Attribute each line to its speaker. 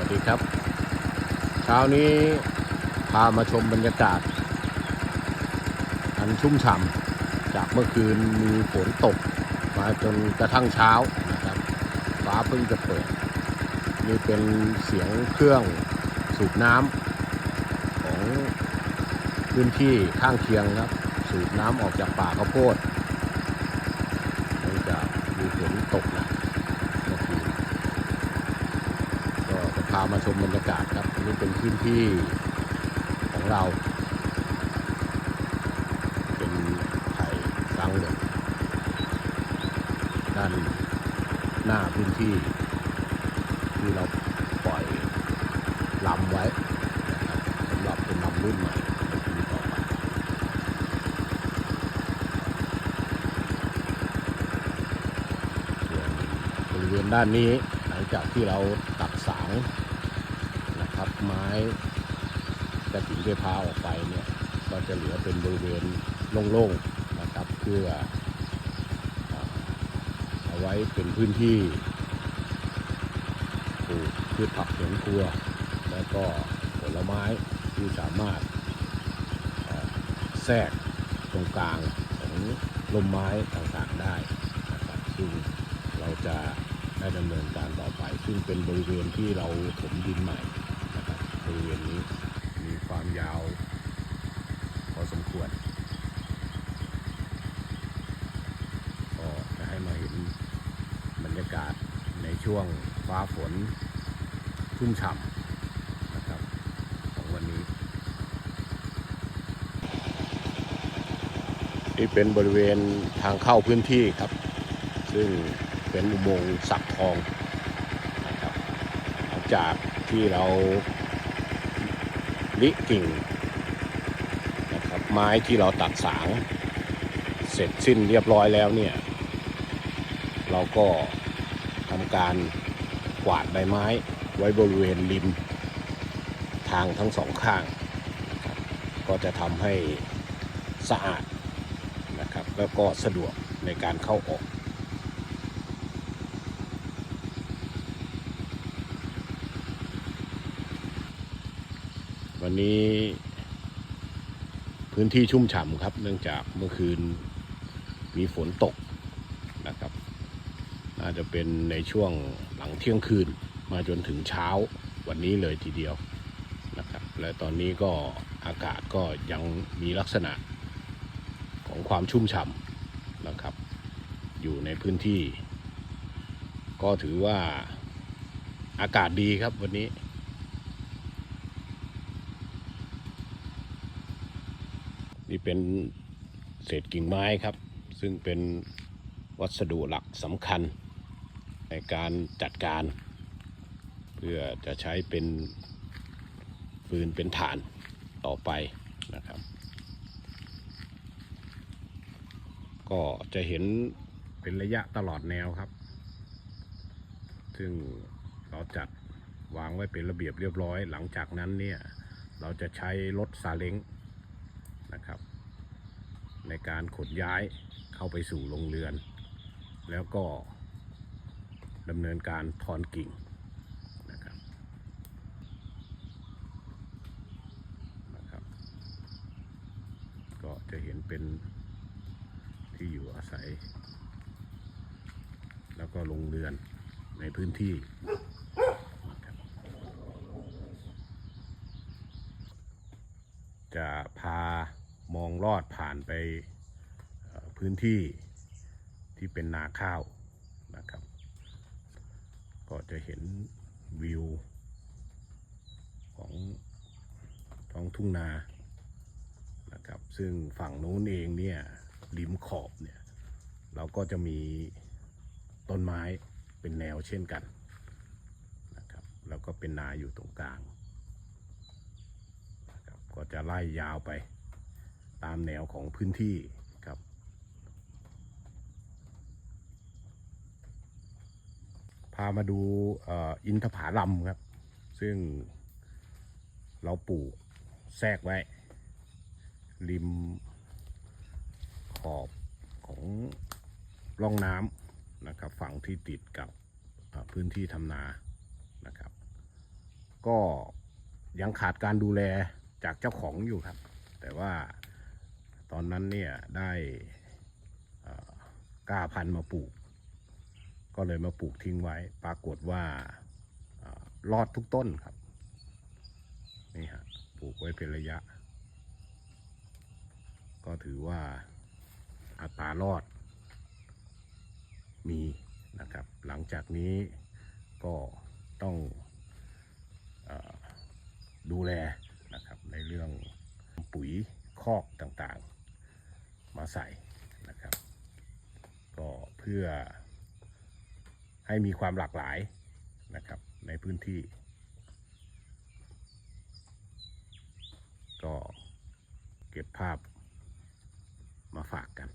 Speaker 1: วัสดีครับ เช้านี้พามาชมบรรยากาศ อันชุ่มฉ่ำจากเมื่อคืนมีฝนตก มาจนกระทั่งเช้านะครับ ฟ้าเพิ่งจะเปิด นี่เป็นเสียงเครื่องสูบน้ำของพื้นที่ข้างเคียงครับ สูบน้ำออกจากป่าข้าวโพดเนื่องจากมีฝนตกหนะเมื่อคืน ก็จะพามาชมบรรยากาศครับอันนี้เป็นพื้นที่ของเรา เป็นไผ่สังเหลืองด้านหน้าพื้นที่ ที่เราปล่อยลำไว้รับสำหรับเป็นลำรุ่นใหม่ในปีต่อไปส่วนบริเวณด้านนี้หลังจากที่เราตัดสาง ไม้กระถิ่นเทพาออกไปเนี่ย ก็จะเหลือเป็นบริเวณโล่งๆนะครับ เพื่อเอาไว้เป็นพื้นที่ปลูกพืชผักสวนครัว แล้วก็ผลไม้ที่สามารถแทรกตรงกลางของลมไม้ต่างๆได้นะครับซึ่งเราจะได้ดำเนินการต่อไป ซึ่งเป็นบริเวณที่เราถมดินใหม่ ครับบริเวณนี้มีความยาว พอสมควรก็จะให้มาเห็นบรรยากาศในช่วงฟ้าฝนชุ่มฉ่ำนะครับของวันนี้ นี่เป็นบริเวณทางเข้าพื้นที่ครับ ซึ่งเป็นอุโมงค์สักทองนะครับหลังจากที่เรา ลิกิ่งนะครับไม้ที่เราตัดสาง เสร็จสิ้นเรียบร้อยแล้วเนี่ย เราก็ทำการกวาดใบไม้ไว้บริเวณริม ทางทั้งสองข้าง ก็จะทำให้สะอาดนะครับแล้วก็สะดวกในการเข้าออก วันนี้ พื้นที่ชุ่มฉ่ำครับ เนื่องจากเมื่อคืนมีฝนตกนะครับ น่าจะเป็นในช่วงหลังเที่ยงคืนมาจนถึงเช้าวันนี้เลยทีเดียวนะครับ และตอนนี้ก็อากาศก็ยังมีลักษณะของความชุ่มฉ่ำนะครับ อยู่ในพื้นที่ ก็ถือว่าอากาศดีครับวันนี้ นี่เป็นเศษกิ่งไม้ครับ ซึ่งเป็นวัสดุหลักสำคัญ ในการจัดการ เพื่อจะใช้เป็นฟืนเป็นฐานต่อไปนะครับ ก็จะเห็นเป็นระยะตลอดแนวครับ ซึ่งเราจัดวางไว้เป็นระเบียบเรียบร้อย หลังจากนั้นเนี่ย เราจะใช้รถซาเล้ง นะครับ ในการขนย้ายเข้าไปสู่โรงเรือน แล้วก็ดำเนินการถอนกิ่งนะครับนะครับ ก็จะเห็นเป็นที่อยู่อาศัย แล้วก็โรงเรือนในพื้นที่นะครับจะพามองลอ ดผ่านไปพื้นที่ที่เป็นนาข้าวนะครับ ก็จะเห็นวิวของท้องทุ่งนานะครับ ซึ่งฝั่งนู้นเองเนี่ยริมขอบเนี่ย เราก็จะมีต้นไม้เป็นแนวเช่นกันนะครับ แล้วก็เป็นนาอยู่ตรงกลางนะครับก็จะไล่ยาวไป ตามแนวของพื้นที่ครับ พามาดูอินทผาลัมครับ ซึ่งเราปลูกแทรกไว้ ริมขอบของร่องน้ำนะครับฝั่งที่ติดกับพื้นที่ทำนานะครับ ก็ยังขาดการดูแลจากเจ้าของอยู่ครับ แต่ว่า ตอนนั้นเนี่ยได้กล้าพันธุ์มาปลูก ก็เลยมาปลูกทิ้งไว้ ปรากฏว่าอรอดทุกต้นครับ นี่ฮะปลูกไว้เป็นระยะ ก็ถือว่าอัตรารอดมีนะครับ หลังจากนี้ก็ต้องอดูแลนะครับในเรื่องปุ๋ยคอกต่างๆ มาใส่นะครับ ก็เพื่อให้มีความหลากหลายนะครับในพื้นที่ ก็เก็บภาพมาฝากกัน